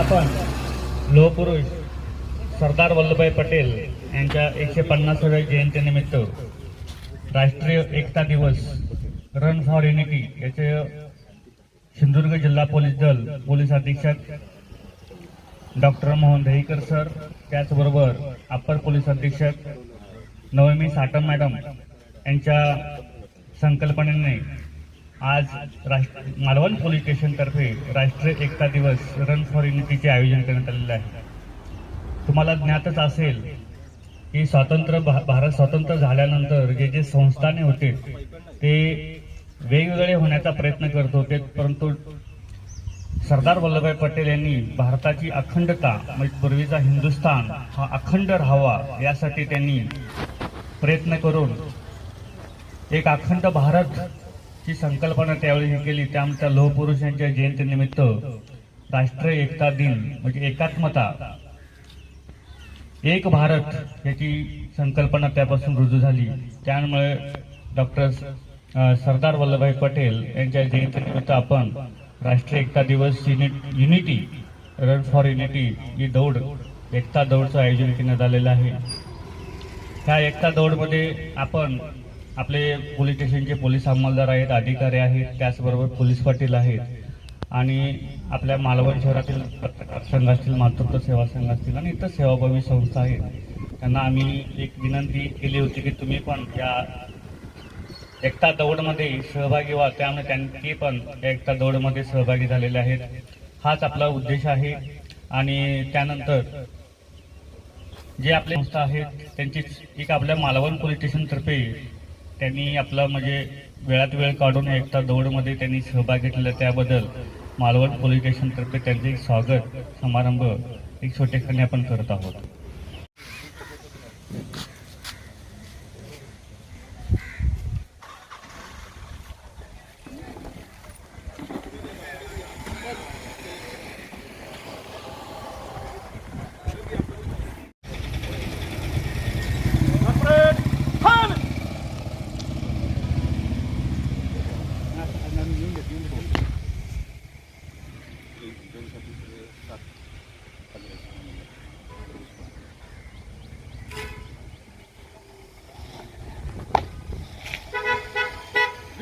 आपण लोहपुरुष सरदार वल्लभभाई पटेल यांच्या एकशे पन्नासाव्या जयंतीनिमित्त राष्ट्रीय एकता दिवस रन फॉर युनिटी याचे सिंधुदुर्ग जिल्हा पोलीस दल पोलीस अधीक्षक डॉक्टर मोहन दहीकर सर त्याचबरोबर अप्पर पोलीस अधीक्षक नवमी साटम मॅडम यांच्या संकल्पनेने आज राष्ट्र मालवण पोलीस स्टेशनतर्फे राष्ट्रीय एकता दिवस रन फॉर युनिटीचे आयोजन करण्यात आलेले आहे. तुम्हाला ज्ञातच असेल की स्वातंत्र्य भा- भारत स्वतंत्र झाल्यानंतर जे जे संस्थाने होते ते वेगवेगळे होण्याचा प्रयत्न करत होते परंतु सरदार वल्लभभाई पटेल यांनी भारताची अखंडता म्हणजे पूर्वीचा हिंदुस्थान हा अखंड राहावा यासाठी त्यांनी प्रयत्न करून एक अखंड भारत ची संकल्पना त्यावेळी हे केली. त्यामुळे त्या लोहपुरुषांच्या जयंतीनिमित्त राष्ट्रीय एकता दिन म्हणजे एकात्मता एक भारत याची संकल्पना त्यापासून रुजू झाली. त्यामुळे डॉक्टर सरदार वल्लभभाई पटेल यांच्या जयंतीनिमित्त आपण राष्ट्रीय एकता दिवस युनिटी रन फॉर युनिटी ही दौड एकता दौडचं आयोजन करण्यात आलेलं आहे. त्या एकता दौडमध्ये आपण आपले पोलीस स्टेशनचे पोलीस अंमलदार आहेत अधिकारी आहेत त्याचबरोबर पोलीस पाटील आहेत आणि आपल्या मालवण शहरातील पत्रकार संघ असतील मातृत्व सेवा संघ असतील आणि इतर सेवाभावी संस्था आहेत. त्यांना आम्ही एक विनंती केली होती की तुम्ही पण या एकता दौडमध्ये सहभागी व्हा. त्यामुळे त्यांनी पण या एकता दौडमध्ये सहभागी झालेले आहेत. हाच आपला उद्देश आहे. आणि त्यानंतर जे आपले संस्था आहेत त्यांची एक आपल्या मालवण पोलीस स्टेशनतर्फे त्यांनी आपलं म्हणजे वेळात वेळ काढून एकता दौडमध्ये त्यांनी सहभाग घेतला त्याबद्दल मालवण पोलीस स्टेशनतर्फे त्यांचे स्वागत समारंभ एक छोटेखाने आपण करत आहोत.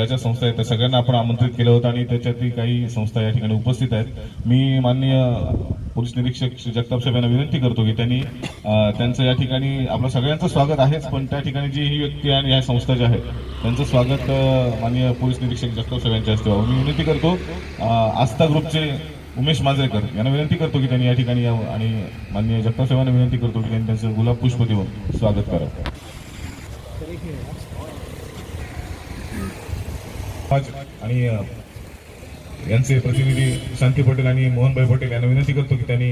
ज्या ज्या संस्था आहेत त्या सगळ्यांना आपण आमंत्रित केलं होतं आणि त्याच्यातली काही संस्था या ठिकाणी उपस्थित आहेत. मी माननीय पोलीस निरीक्षक श्री जगताप साहेब यांना विनंती करतो की त्यांनी त्यांचं या ठिकाणी आपलं सगळ्यांचं स्वागत आहेच पण त्या ठिकाणी जी ही व्यक्ती आणि ह्या संस्था ज्या आहेत त्यांचं स्वागत माननीय पोलीस निरीक्षक जगताप साहेब यांच्या हस्ते व्हावं. मी विनंती करतो आस्था ग्रुपचे उमेश मांजरेकर यांना विनंती करतो की त्यांनी या ठिकाणी यावं आणि माननीय जगताप साहेबांना विनंती करतो की त्यांनी त्यांचं गुलाब पुष्प देऊन स्वागत करावं. आणि यांचे प्रतिनिधी शांती पटेल आणि मोहनभाई पटेल यांना विनंती करतो की त्यांनी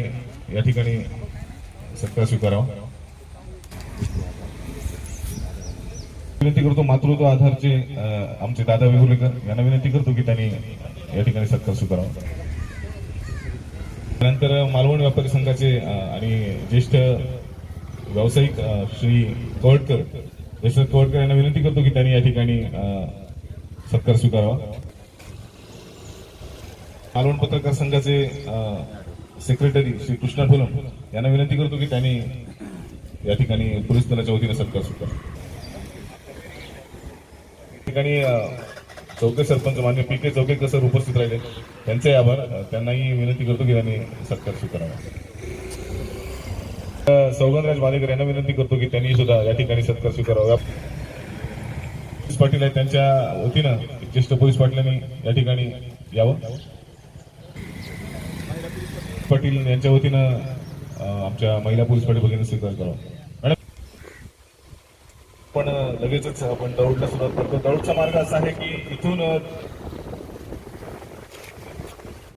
या ठिकाणी सत्कार स्वीकारावा. विनंती करतो मातृत्व आधारचे आमचे दादा वेगुलेकर यांना विनंती करतो की त्यांनी या ठिकाणी सत्कार स्वीकारावा. त्यानंतर मालवण व्यापारी संघाचे आणि ज्येष्ठ व्यावसायिक श्री कवडकर यशवंत कवडकर यांना विनंती करतो की त्यांनी या ठिकाणी सत्कार स्वीकारावा. मालवण पत्रकार संघाचे सेक्रेटरी श्री कृष्णा फुलम यांना विनंती करतो की त्यांनी या ठिकाणी पोलीस दलाच्या वतीने सत्कार स्वीकार. या ठिकाणी चौके सरपंच मान्य पी के चौके सर उपस्थित राहिले. त्यांचे आभार त्यांनाही विनंती करतो की त्यांनी सत्कार स्वीकारावा. अ, सौगंधराज मालेकर यांना विनंती करतो की त्यांनी सुद्धा या ठिकाणी सत्कार स्वीकारावा. पोलीस पाटील आहेत त्यांच्या वतीनं ज्येष्ठ पोलीस पाटलांनी या ठिकाणी यावं. पाटील यांच्या वतीनं आमच्या महिला पोलीस पाटील भगिनी स्वीकार करावा मॅडम. पण लगेचच आपण दौडला सुरुवात करतो. दौडचा मार्ग असा आहे की इथून